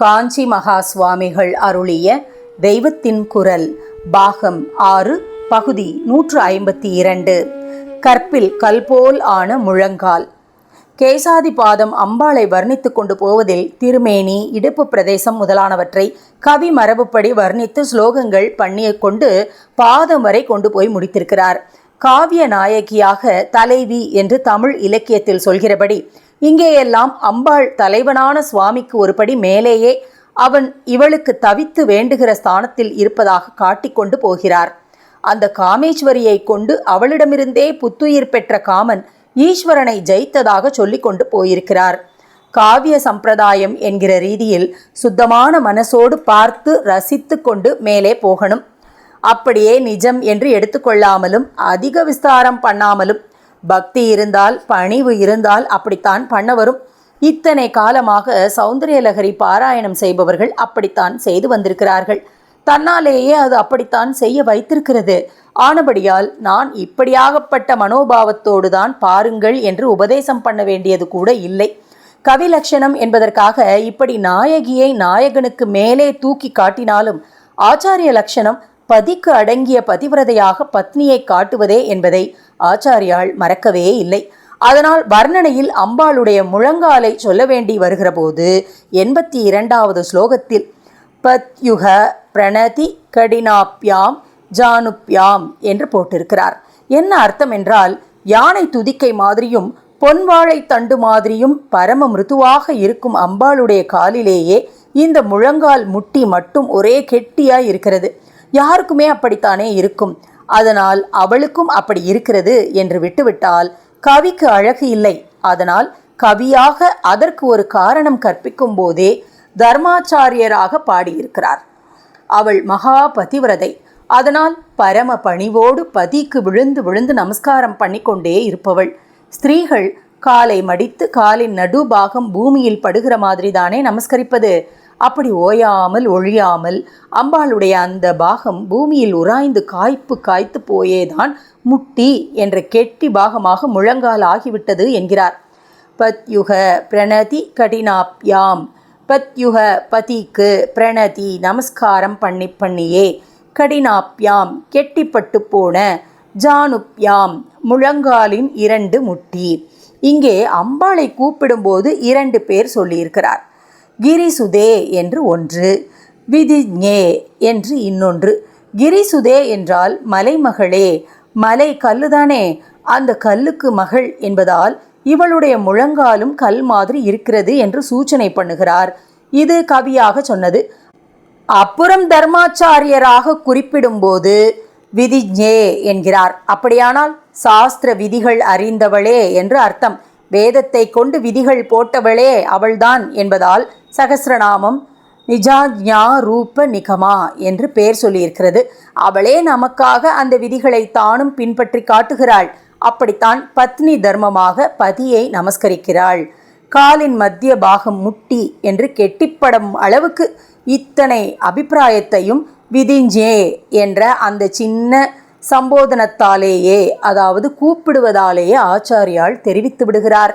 காஞ்சி மகா சுவாமிகள் அருளிய தெய்வத்தின் குரல் பாகம் ஆறு பகுதி நூற்று ஐம்பத்தி இரண்டு. கற்பில் கல்போல் ஆன முழங்கால். கேசாதி பாதம் அம்பாளை வர்ணித்துக் கொண்டு போவதில் திருமேனி இடுப்பு பிரதேசம் முதலானவற்றை கவி மரபுப்படி வர்ணித்து ஸ்லோகங்கள் பண்ணிய கொண்டு பாதம் வரை கொண்டு போய் முடித்திருக்கிறார். காவிய நாயகியாக தலைவி என்று தமிழ் இலக்கியத்தில் சொல்கிறபடி இங்கேயெல்லாம் அம்பாள் தலைவனான சுவாமிக்கு ஒருபடி மேலேயே அவன் இவளுக்கு தவித்து வேண்டுகிற ஸ்தானத்தில் இருப்பதாக காட்டிக்கொண்டு போகிறார். அந்த காமேஸ்வரியை கொண்டு அவளிடமிருந்தே புத்துயிர் பெற்ற காமன் ஈஸ்வரனை ஜெயித்ததாக சொல்லிக் கொண்டு போயிருக்கிறார். காவிய சம்பிரதாயம் என்கிற ரீதியில் சுத்தமான மனசோடு பார்த்து ரசித்து கொண்டு மேலே போகணும். அப்படியே நிஜம் என்று எடுத்துக்கொள்ளாமலும் அதிக விஸ்தாரம் பண்ணாமலும் பக்தி இருந்தால் பணிவு இருந்தால் அப்படித்தான் பண்ண வரும் இத்தனை காலமாக சௌந்தரியலகரி பாராயணம் செய்பவர்கள் அப்படித்தான் செய்து வந்திருக்கிறார்கள். தன்னாலேயே அது அப்படித்தான் செய்ய வைத்திருக்கிறது. ஆனபடியால் நான் இப்படியாகப்பட்ட மனோபாவத்தோடு தான் பாருங்கள் என்று உபதேசம் பண்ண வேண்டியது கூட இல்லை. கவிலட்சணம் என்பதற்காக இப்படி நாயகியை நாயகனுக்கு மேலே தூக்கி காட்டினாலும் ஆச்சாரிய லட்சணம் பதிக்கு அடங்கிய பதிவிரதையாக பத்னியை காட்டுவதே என்பதை ஆச்சாரியால் மறக்கவே இல்லை. அதனால் வர்ணனையில் அம்பாளுடைய முழங்காலை சொல்ல வேண்டி வருகிற போது எண்பத்தி இரண்டாவது ஸ்லோகத்தில் பத்யுக பிரணதி கடினாப்யாம் ஜானுப்யாம் என்று போட்டிருக்கிறார். என்ன அர்த்தம் என்றால் யானை துதிக்கை மாதிரியும் பொன்வாழை தண்டு மாதிரியும் பரம மிருதுவாக இருக்கும் அம்பாளுடைய காலிலேயே இந்த முழங்கால் முட்டி மட்டும் ஒரே கெட்டியாய் இருக்கிறது. யாருக்குமே அப்படித்தானே இருக்கும். அதனால் அவளுக்கும் அப்படி இருக்கிறது என்று விட்டுவிட்டால் கவிக்கு அழகு இல்லை. அதனால் கவியாக அதற்கு ஒரு காரணம் கற்பிக்கும் போதே தர்மாச்சாரியராக பாடியிருக்கிறார். அவள் மகா பதிவிரதை. அதனால் பரம பணிவோடு பதிக்கு விழுந்து விழுந்து நமஸ்காரம் பண்ணிக்கொண்டே இருப்பவள். ஸ்திரீகள் காலை மடித்து காலின் நடுபாகம் பூமியில் படுகிற மாதிரி தானே நமஸ்கரிப்பது? அப்படி ஓயாமல் ஒழியாமல் அம்பாளுடைய அந்த பாகம் பூமியில் உராய்ந்து காய்ப்பு காய்த்து போயேதான் முட்டி என்ற கெட்டி பாகமாக முழங்கால் ஆகிவிட்டது என்கிறார். பத்யுக பிரணதி கடினாப்யாம். பத்யுக பதிக்கு பிரணதி நமஸ்காரம் பண்ணி பண்ணியே. கடினாப்யாம் கெட்டிப்பட்டு போன ஜானுப்யாம் முழங்காலின் இரண்டு முட்டி. இங்கே அம்பாளை கூப்பிடும்போது இரண்டு பேர் சொல்லியிருக்கிறார். கிரிசுதே என்று ஒன்று விதிஞே என்று இன்னொன்று. கிரிசுதே என்றால் மலைமகளே மலை கல்லுதானே? அந்த கல்லுக்கு மகள் என்பதால் இவளுடைய முழங்காலும் கல் மாதிரி இருக்கிறது என்று சூச்சனை பண்ணுகிறார். இது கவியாக சொன்னது. அப்புறம் தர்மாச்சாரியராக குறிப்பிடும்போது விதிஞே என்கிறார். அப்படியானால் சாஸ்திர விதிகள் அறிந்தவளே என்று அர்த்தம். வேதத்தை கொண்டு விதிகள் போட்டவளே அவள்தான் என்பதால் சகசிரநாமம் நிஜாஜ்ஞா ரூப நிகமா என்று பெயர் சொல்லியிருக்கிறது. அவளே நமக்காக அந்த விதிகளை தானும் பின்பற்றி காட்டுகிறாள். அப்படித்தான் பத்னி தர்மமாக பதியை நமஸ்கரிக்கிறாள். காலின் மத்திய பாகம் முட்டி என்று கெட்டிப்படும் அளவுக்கு இத்தனை அபிப்பிராயத்தையும் விதிஞ்சே என்ற அந்த சின்ன சம்போதனத்தாலேயே அதாவது கூப்பிடுவதாலேயே ஆச்சாரியால் தெரிவித்து விடுகிறார்.